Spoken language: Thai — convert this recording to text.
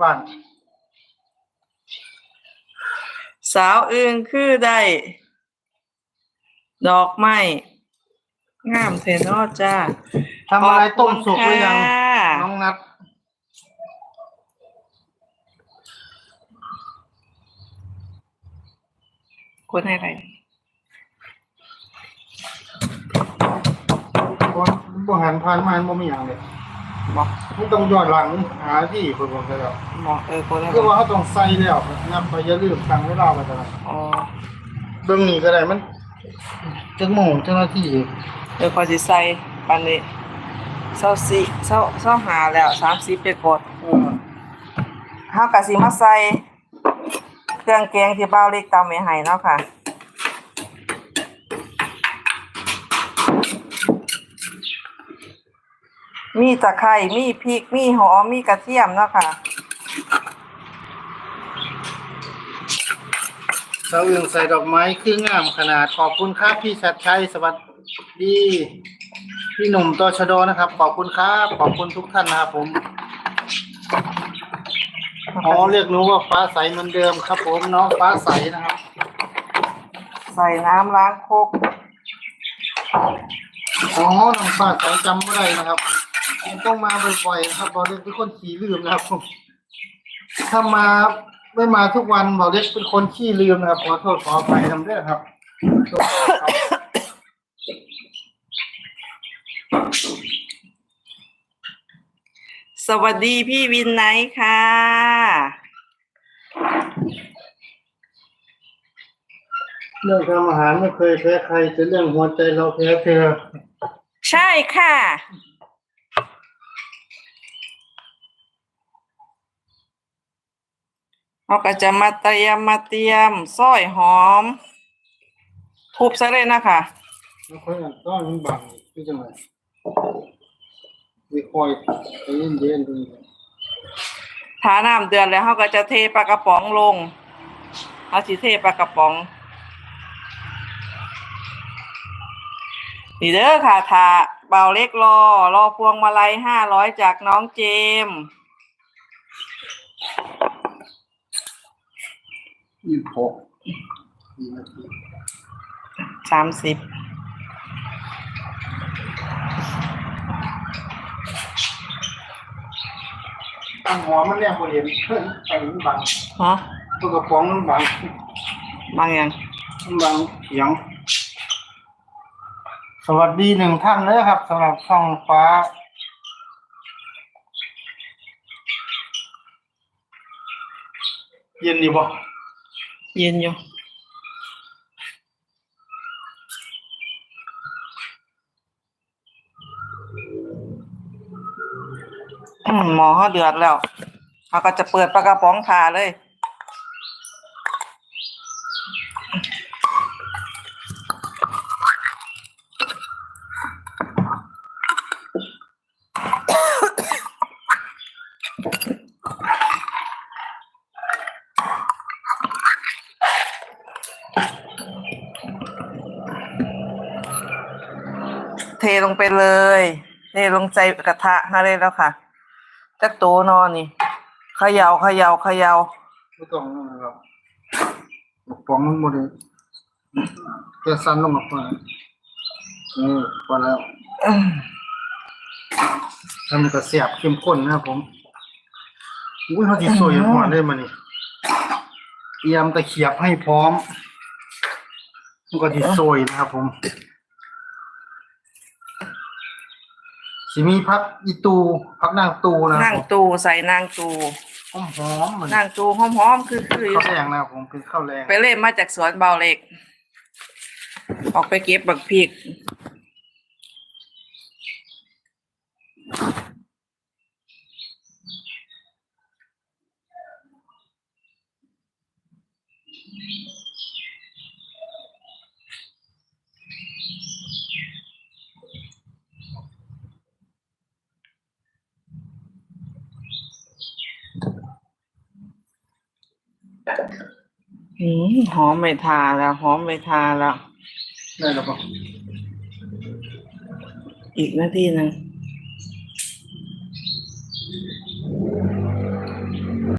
บ้าน สาวอื่นคือได้ ดอกไม้งามเทนอจ้าทำอะไรต้มสุกหรือยังขอบคุณค่ะน้องนัด คนให้อะไรบ่บ่หันผ่านมาบ่มีหยังเลย บอกมันต้องย้อนหลังหาที่เพิ่นบอกได้แล้วบอกเออคนให้คือว่าเขาต้องใส่แล้วนับไปอย่าลืมตั้งเวลาไว้ตลอดอ๋อเบิ่งนี่ก็ได้มันจังโมงจังนาทีเออพอสิใส่ปันนี้เศร้าสิเศร้าเศร้าหาแล้วสามสิบไปกดเออเฮากะสิมาใส่เครื่องแกงที่บ้าวเล็กตำไว้ให้เนาะค่ะ มีตะไคร้มีพริก มีหอม มีกระเทียมเนาะค่ะสาวอื่นใส่ดอกไม้คืองามขนาดขอบคุณครับพี่ชัดชัยสวัสดีพี่หนุ่มตชดนะครับ ขอบคุณครับ ขอบคุณทุกท่านนะครับผมอ๋อเรียกหนูว่าฟ้าใสเหมือนเดิมครับ ผมน้องฟ้าใสนะครับ ใส่น้ำล้างโคกอ๋อน้องฟ้าใสจำไม่ได้นะครับ ต้องมาบ่อยๆนะครับบอกเล็กเป็นคนขี้ลืมนะครับผมถ้ามาไม่มาทุกวันบอกเล็กเป็นคนขี้ลืมนะครับขอโทษขออภัยทำด้วยครับสวัสดีพี่วินไนท์ค่ะ เรื่องทำอาหารไม่เคยแพ้ใครแต่เรื่องหัวใจเราแพ้เธอ ใช่ค่ะ เราก็จะมาเตรียมมาเตรียมซอยหอมทุบซะเลยนะคะไม่ค่อยอ่านต้องมันบังพี่จังไงไม่ค่อยใจเย็นๆตรงนี้ทาน้ำเดือดแล้วเราก็จะเทปลากระป๋องลงเราสิเทปลากระป๋อง นี่เด้อค่ะทาเบาเล็กรอ รอพวงมาลัยห้าร้อยจากน้องเจมส์ ยี่สิบหกสี่นาทีสามสิบตั้งหัวมันเนี่ยพอเห็นไปมันบังฮะตัวกระป๋องมันบังบางอย่างมันบังเสียง สวัสดีหนึ่งท่านเลยครับสำหรับช่องฟ้าเย็นดีบ่ เย็นอยู่อืมหมอเขาเดือดแล้วเขาก็จะเปิดปลากระป๋องทาเลย เทลงไปเลยเทลงใจกระทะให้เลยแล้วค่ะจักโตนอนนี่เขยาเขยาเขยาไม่ต้องนะครับกระป๋องมันหมดเลยแกสั้นลงมาก่อนนี่พอแล้วอืมแล้วมันก็เสียบเข้มข้นนะครับผมอุ้ยเขาติดสวยหมดเลยมันนี่เตรียมตะเขียบให้พร้อมมันก็ติดสวยนะครับผม สิมีพักอีตูพักนางตูนะครันั่บงผมตูใส่นางตูหอมหอมๆเหมือนนางตูหอมๆคือคือข้าวแรงนะครับผมเป็นข้าวแรงไปเล่นมาจากสวนเบาเล็ก ออกไปเก็บบักพริก อืมหอมไม่ทาแล้วหอมไม่ทาแล้ว ได้แล้วปะอีกนาทีหนึ่ง